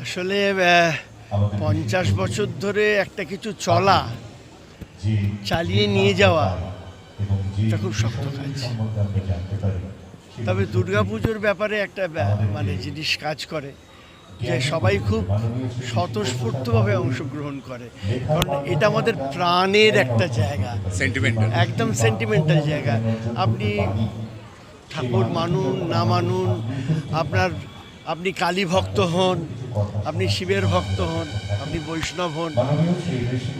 আসলে পঞ্চাশ বছর ধরে একটা কিছু চলা চালিয়ে নিয়ে যাওয়া এটা খুব শক্ত কাজ। তবে দুর্গাপুজোর ব্যাপারে একটা ব্যা- মানে জিনিস কাজ করে যে সবাই খুব স্বতঃস্ফূর্তভাবে অংশগ্রহণ করে। কারণ এটা আমাদের প্রাণের একটা জায়গা। সেন্টিমেন্টাল একদম সেন্টিমেন্টাল জায়গা। আপনি ঠাকুর মানুন না মানুন আপনার আপনি কালী ভক্ত হন, আপনি শিবের ভক্ত হন, আপনি বৈষ্ণব হন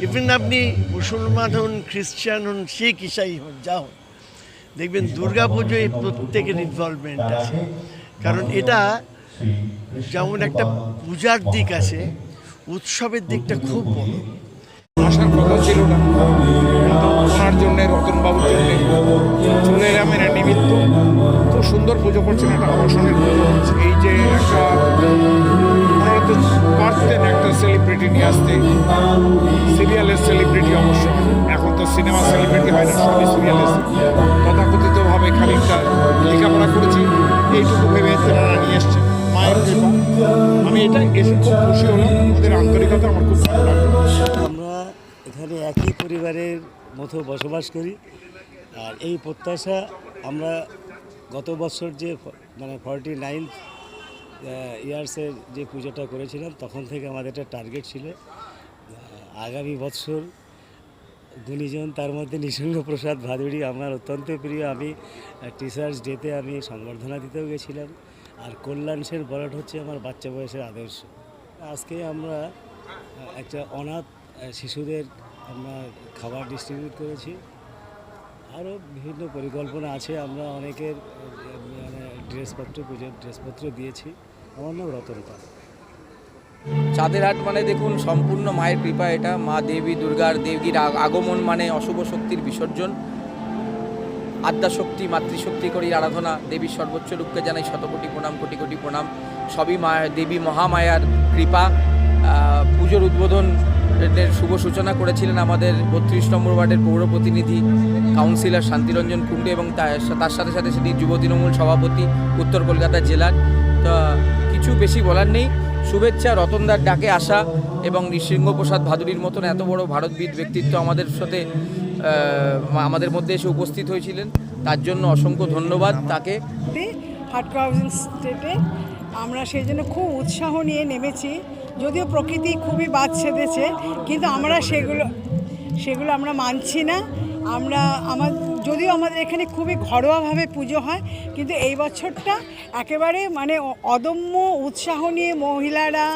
ইভেন আপনি মুসলমান হন, খ্রিস্টান হন, শিখ, ইসাই হন, যা হন। দেখবেন দুর্গা পুজোয় প্রত্যেকের ইনভলভমেন্ট আছে। কারণ এটা যেমন একটা পূজার দিক আছে, উৎসবের দিকটা খুব বড়। আসার কথা ছিল না। জন্যে রতনবাবুর জন্যে। চলে সুন্দর পুজো করছেন একটা অবসরের পুজো এই যে একটা পারতেন একটা সেলিব্রিটি নিয়ে আসতে সিরিয়ালের সেলিব্রিটি অবশ্য এখন তো সিনেমা সেলিব্রিটি হয় না, সবই সিরিয়ালের তথাকথিতভাবে খানিকটা লেখাপড়া করেছি, এইটুকু ভেবে তেনারা নিয়ে এসছেন মায়ের আমি এটা এসে খুব খুশি হলাম, ওদের আন্তরিকতা আমার খুব ভালো লাগে আমরা এখানে একই পরিবারের মতো বসবাস করি, আর এই প্রত্যাশা আমরা গত বছর যে মানে ফর্টি নাইনথ ইয়ার্সের যে পুজোটা করেছিলাম, তখন থেকে আমাদের একটা টার্গেট ছিল আগামী বছর গুণীজন তার মধ্যে নৃসিংহ প্রসাদ ভাদুড়ি আমার অত্যন্ত প্রিয়। আমি টিচার্স ডেতে আমি সংবর্ধনা দিতেও গেছিলাম। আর কল্যাণ সেন বরাট হচ্ছে আমার বাচ্চা বয়সের আদর্শ। আজকে আমরা একটা অনাথ শিশুদের আমরা খাবার ডিস্ট্রিবিউট করেছি। আরও বিভিন্ন পরিকল্পনা আছে, আমরা অনেকের মানে ড্রেসপত্র পুজোর ড্রেসপত্র দিয়েছি। আমার নাম রতন পাল। চাঁদের হাট মানে দেখুন, সম্পূর্ণ মায়ের কৃপা এটা। মা দেবী, দুর্গার দেবীর আগমন মানে অশুভ শক্তির বিসর্জন। আদ্যাশক্তি, মাতৃশক্তি করি আরাধনা, দেবীর সর্বোচ্চ রূপকে জানাই শতকোটি প্রণাম, কোটি কোটি প্রণাম। সবই মা, দেবী মহামায়ার কৃপা। পুজোর উদ্বোধন এর শুভ সূচনা করেছিলেন আমাদের বত্রিশ নম্বর ওয়ার্ডের পৌর প্রতিনিধি কাউন্সিলর শান্তিরঞ্জন কুণ্ডু এবং তার সাথে সাথে সেটি যুব তৃণমূল সভাপতি উত্তর কলকাতা জেলার। তা কিছু বেশি বলার নেই। শুভেচ্ছা রতনদার ডাকে আসা এবং নৃসিংহপ্রসাদ ভাদুরীর মতন এত বড় ভারতবিদ ব্যক্তিত্ব আমাদের সাথে আমাদের মধ্যে এসে উপস্থিত হয়েছিলেন। তার জন্য অসংখ্য ধন্যবাদ তাকে। হাট স্টেটে আমরা সেই জন্য খুব উৎসাহ নিয়ে নেমেছি। যদিও প্রকৃতি খুবই বাদ ছেদেছে কিন্তু আমরা সেগুলো সেগুলো আমরা মানছি না। আমরা, আমার, যদিও আমাদের এখানে খুবই ঘরোয়াভাবে পুজো হয়, কিন্তু এই বছরটা একেবারে মানে অদম্য উৎসাহ নিয়ে মহিলারা,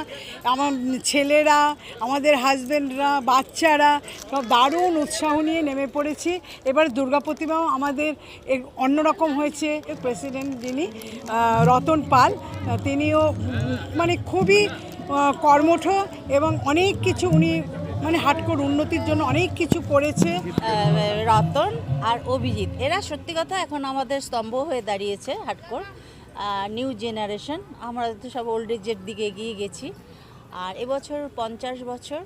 আমার ছেলেরা, আমাদের হাজব্যান্ডরা বাচ্চারা সব দারুণ উৎসাহ নিয়ে নেমে পড়েছি। এবার দুর্গা প্রতিমাও আমাদের অন্যরকম হয়েছে। প্রেসিডেন্ট যিনি রতন পাল তিনিও মানে খুবই কর্মঠ এবং অনেক কিছু উনি মানে হাটকোর উন্নতির জন্য অনেক কিছু করেছে। রতন আর অভিজিৎ এরা সত্যি কথা এখন আমাদের স্তম্ভ হয়ে দাঁড়িয়েছে হাটকোর নিউ জেনারেশন আমরা তো সব ওল্ড এজের দিকে এগিয়ে গেছি। আর এবছর পঞ্চাশ বছর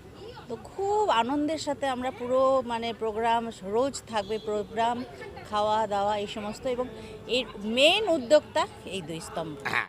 তো খুব আনন্দের সাথে আমরা পুরো মানে প্রোগ্রাম রোজ থাকবে প্রোগ্রাম খাওয়া দাওয়া এই সমস্ত এবং এর মেন উদ্যোক্তা এই দুই স্তম্ভ।